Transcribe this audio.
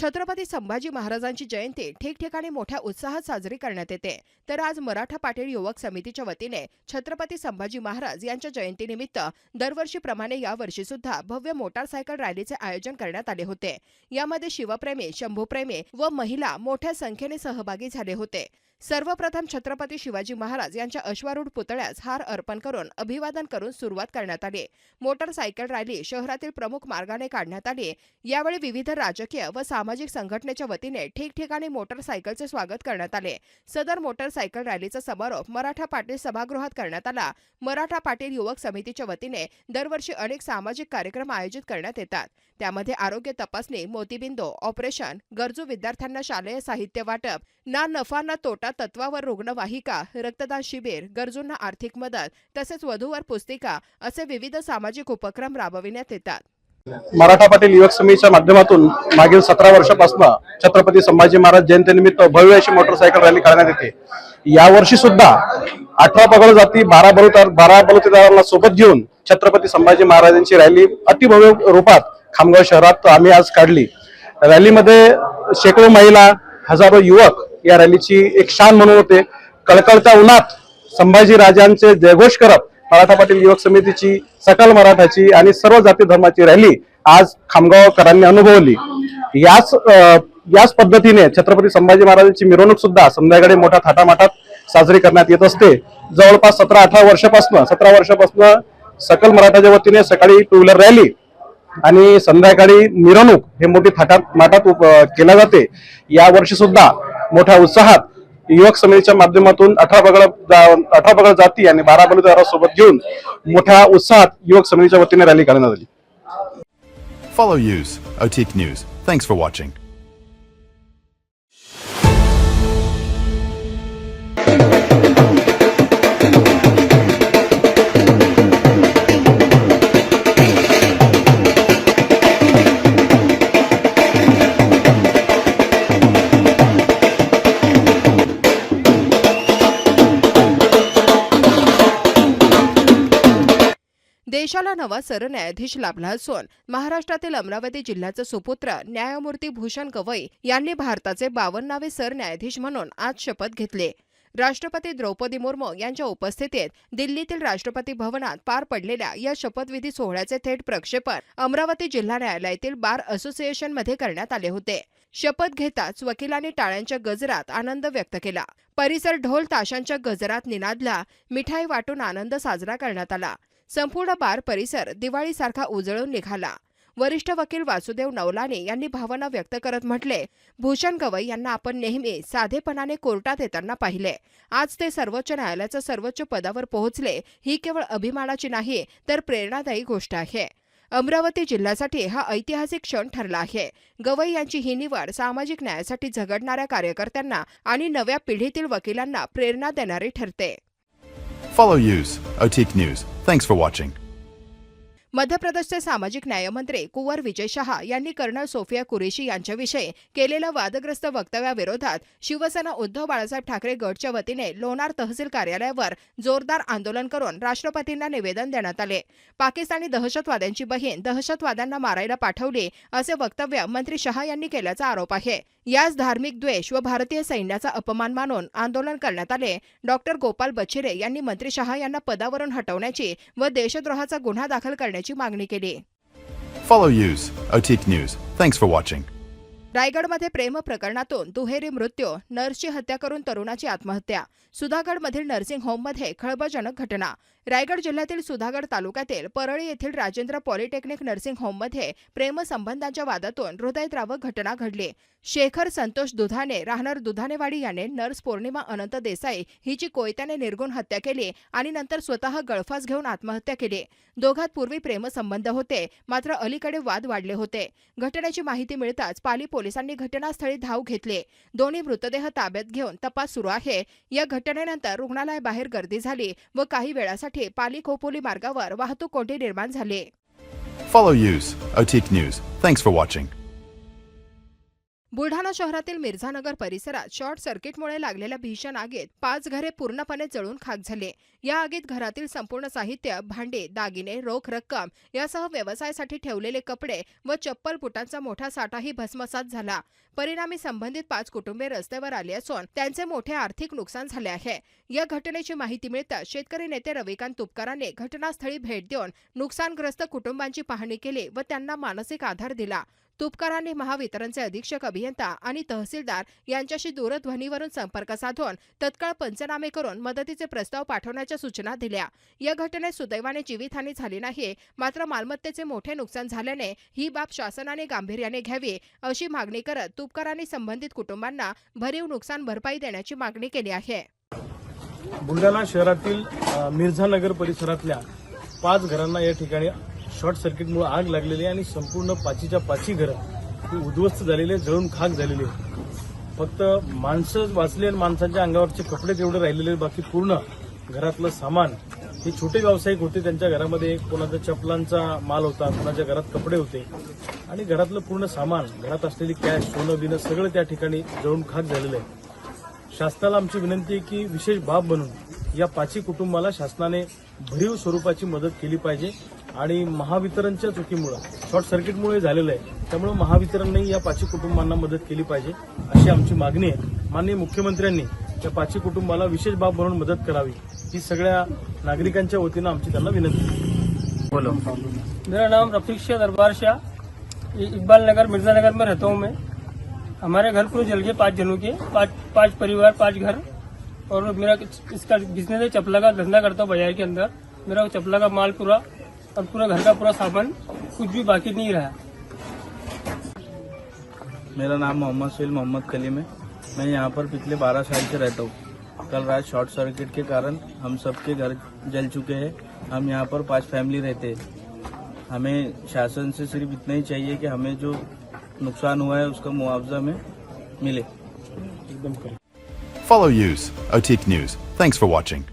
छत्रपती संभाजी महाराजांची जयंती ठिकठिकाणी मोठ्या उत्साहात साजरी करण्यात येते. तर आज मराठा पाटील युवक समितीच्या वतीने छत्रपती संभाजी महाराज यांच्या जयंतीनिमित्त दरवर्षीप्रमाणे यावर्षी सुद्धा भव्य मोटारसायकल रॅलीचे आयोजन करण्यात आले होते. यामध्ये शिवप्रेमी शंभूप्रेमी व महिला मोठ्या संख्येने सहभागी झाले होते. सर्वप्रथम छत्रपती शिवाजी महाराज यांच्या अश्वारूढ पुतळ्यास हार अर्पण करून अभिवादन करून सुरुवात करण्यात आली. मोटारसायकल रॅली शहरातील प्रमुख मार्गाने काढण्यात आली. यावेळी विविध राजकीय व सामाजिक संघटनेच्या वतीने ठिकठिकाणी मोटारसायकलचे स्वागत करण्यात आले. सदर मोटारसायकल रॅलीचा समारोप मराठा पाटील सभागृहात करण्यात आला. मराठा पाटील युवक समितीच्या वतीने दरवर्षी अनेक सामाजिक कार्यक्रम आयोजित करण्यात येतात. त्यामध्ये आरोग्य तपासणी मोतीबिंदू ऑपरेशन गरजू विद्यार्थ्यांना शालेय साहित्य वाटप ना नफा ना तोटा तत्वावर रुग्णवाहिका रक्तदान शिबिर गरजूंना आर्थिक मदत तसेच वधूवर पुस्तिका असे विविध सामाजिक उपक्रम राबविण्यात येतात. मराठा पाटील युवक समितीच्या माध्यमातून मागील सतरा वर्षापासून छत्रपती संभाजी महाराज जयंतीनिमित्त भव्य अशी मोटरसायकल रॅली करण्यात येते. यावर्षी सुद्धा अठरा पगड जाती बारा बलुतार बारा बलुतेदारांना सोबत घेऊन छत्रपती संभाजी महाराजांची रॅली अतिभव्य रूपात खामगाव शहरात आम्ही आज काढली. रॅलीमध्ये शेकडो महिला हजारो युवक या रॅलीची एक शान म्हणून होते. कळकळत्या उन्हात संभाजी राजांचे जयघोष करत मराठा पाटील युवक समितीची सकल मराठाची आणि सर्व जाती धर्माची रॅली आज खामगावकरांनी अनुभवली. याच याच पद्धतीने छत्रपती संभाजी महाराजांची मिरवणूक सुद्धा संध्याकाळी मोठ्या थाटामाटात साजरी करण्यात येत असते. जवळपास सतरा अठरा वर्षापासून सतरा वर्षापासून सकल मराठाच्या वतीने सकाळी टू व्हीलर रॅली आणि संध्याकाळी मिरवणूक हे मोठी थाटात माटात उप- केल्या जाते. या वर्षी सुद्धा मोठ्या उत्साहात युवक समितीच्या माध्यमातून अठरा पगड अठरा बगड जाती आणि बारा बलुतेदारासोबत घेऊन मोठ्या उत्साहात युवक समितीच्या वतीने रॅली काढण्यात आली Follow Use, Otique News. Thanks for watching. नवा सरन्यायाधीश लाभला असून महाराष्ट्रातील अमरावती जिल्ह्याचे सुपुत्र न्यायमूर्ती भूषण गवई यांनी भारताचे बावन्नावे सरन्यायाधीश म्हणून आज शपथ घेतली. राष्ट्रपती द्रौपदी मुर्मू यांच्या उपस्थितीत दिल्लीतील राष्ट्रपती भवनात पार पडलेल्या या शपथविधी सोहळ्याचे थेट प्रक्षेपण अमरावती जिल्हा न्यायालयातील बार असोसिएशनमध्ये करण्यात आले होते. शपथ घेताच वकिलांनी टाळ्यांच्या गजरात आनंद व्यक्त केला. परिसर ढोल ताशांच्या गजरात निनादला मिठाई वाटून आनंद साजरा करण्यात आला. संपूर्ण बार परिसर दिवाळीसारखा उजळून निघाला. वरिष्ठ वकील वासुदेव नवलाने यांनी भावना व्यक्त करत म्हटले भूषण गवई यांना आपण नेहमी साधेपणाने कोर्टात येताना पाहिले. आज ते सर्वोच्च न्यायालयाच्या सर्वोच्च पदावर पोहोचले ही केवळ अभिमानाची नाही तर प्रेरणादायी गोष्ट आहे. अमरावती जिल्ह्यासाठी हा ऐतिहासिक क्षण ठरला आहे. गवई यांची ही निवड सामाजिक न्यायासाठी झगडणाऱ्या कार्यकर्त्यांना आणि नव्या पिढीतील वकिलांना प्रेरणा देणारी ठरते. Follow Use, Otique News. Thanks for watching. मध्य प्रदेशचे सामाजिक न्यायमंत्री कुंवर विजय शहा यांनी कर्नल सोफिया कुरेशी यांच्याविषयी केलेल्या वादग्रस्त वक्तव्याविरोधात शिवसेना उद्धव बाळासाहेब ठाकरे गटच्या वतीने लोणार तहसील कार्यालयावर जोरदार आंदोलन करून राष्ट्रपतींना निवेदन देण्यात आले पाकिस्तानी दहशतवाद्यांची बहीण दहशतवाद्यांना मारायला पाठवली असे वक्तव्य मंत्री शहा यांनी केल्याचा आरोप आहे याच धार्मिक द्वेष व भारतीय सैन्याचा अपमान मानून आंदोलन करण्यात आले डॉक्टर गोपाल बच्छिरे यांनी मंत्री शहा यांना पदावरून हटवण्याची व देशद्रोहाचा गुन्हा दाखल करण्याची मागणी केली Follow Use, Otique News. Thanks for watching. रायगडमध्ये प्रेम प्रकरणातून दुहेरी मृत्यू नर्सची हत्या करून तरुणाची आत्महत्या सुधागडमधील नर्सिंग होममध्ये खळबळजनक घटना रायगड जिल्ह्यातील सुधागड तालुक्यातील परळी येथील राजेंद्र पॉलिटेक्निक नर्सिंग होममध्ये प्रेमसंबंधांच्या वादातून हृदयद्रावक घटना घडली. शेखर संतोष दुधाने राहणार दुधानेवाडी याने नर्स पौर्णिमा अनंत देसाई हिची कोयत्याने निर्गुण हत्या केली आणि नंतर स्वतः गळफास घेऊन आत्महत्या केली. दोघात पूर्वी प्रेमसंबंध होते मात्र अलीकडे वाद वाढले होते. घटनेची माहिती मिळताच पाली पोलिसांनी घटनास्थळी धाव घेतली दोन्ही मृतदेह ताब्यात घेऊन तपास सुरू आहे या घटनेनंतर रुग्णालयाबाहेर गर्दी झाली व काही वेळासाठी पाली खोपोली मार्गावर वाहतूक कोंडी निर्माण झाली Follow Use, Otique News. Thanks for watching. Buldhana शहरातील मिर्झानगर परिसरात शॉर्ट सर्किटमुळे लागलेल्या भीषण आगीत पाच घरे पूर्णपणे जळून खाक झाले. या आगीत घरातील संपूर्ण साहित्य भांडे दागिने रोख रक्कम यासह व्यवसायासाठी ठेवलेले कपडे व चप्पल बुटांचा मोठा साठाही भस्मसात झाला. परिणामी संबंधित पाच कुटुंबे रस्त्यावर आली असून त्यांचे मोठे आर्थिक नुकसान झाले आहे. या घटनेची माहिती मिळताच शेतकरी नेते रविकांत तुपकरांनी घटनास्थळी भेट देऊन नुकसानग्रस्त कुटुंबांची पाहणी केली व त्यांना मानसिक आधार दिला. तुपकरांनी महावितरणचे अधीक्षक अभियंता आणि तहसीलदार यांच्याशी दूरध्वनीवरून संपर्क साधून तत्काळ पंचनामे करून मदतीचे प्रस्ताव पाठवण्याच्या सूचना दिल्या. या घटनेत सुदैवाने जीवितहानी झाली नाही मात्र मालमत्तेचे मोठे नुकसान झाल्याने ही बाब शासनाने गांभीर्याने घ्यावी अशी मागणी करत तुपकरांनी संबंधित कुटुंबांना भरीव नुकसान भरपाई देण्याची मागणी केली आहे. बुलढाणा शहरातील मिर्झानगर परिसरातल्या पाच घरांना या ठिकाणी शॉर्ट सर्किटमुळे आग लागलेली आहे आणि संपूर्ण पाचीच्या पाची घरं ही उद्ध्वस्त झालेली आहे, जळून खाक झालेली आहे फक्त माणसं वाचले आणि माणसाच्या अंगावरचे कपडे तेवढे राहिलेले बाकी पूर्ण घरातलं सामान. हे छोटे व्यावसायिक होते त्यांच्या घरामध्ये कोणाचा चपलांचा माल होता कोणाच्या घरात कपडे होते. आणि घरातलं पूर्ण सामान घरात असलेली कॅश सोनं बिनं सगळं त्या ठिकाणी जळून खाक झालेलं आहे. शासनाला आमची विनंती आहे की विशेष बाब बनून या पाची कुटुंबाला शासनाने भरीव स्वरूपाची मदत केली पाहिजे. आणि महावितरणच्या चुकीमुळं शॉर्ट सर्किटमुळे झालेलं आहे. त्यामुळे महावितरणने या पाची कुटुंबांना मदत केली पाहिजे अशी आमची मागणी आहे. माननीय मुख्यमंत्र्यांनी या पाची कुटुंबाला विशेष बाब म्हणून मदत करावी ही सगळ्या नागरिकांच्या वतीनं आमची त्यांना विनंती आहे. बोलो. मेरा नाम रफीक शाह दरबार शाह. ये इकबाल नगर मिर्जा नगर में रहता हूँ मैं. हमारे घर पूरे जल गए पाँच जनों के पाँच पाँच परिवार पाँच घर. और मेरा इसका बिजनेस है चपला का धंधा करता हूँ बाजार के अंदर. मेरा चपला का माल पूरा और पूरा घर का पूरा सामान कुछ भी बाकी नहीं रहा मेरा नाम मोहम्मद सुहेल मोहम्मद कलीम है मैं यहाँ पर पिछले 12 साल से रहता हूँ कल रात शॉर्ट सर्किट के कारण हम सबके घर जल चुके हैं हम यहाँ पर पाँच फैमिली रहते हैं हमें शासन से सिर्फ़ इतना ही चाहिए कि हमें जो नुकसान हुआ है उसका मुआवजा हमें मिले एकदम. Follow Use, Otique News. Thanks for watching.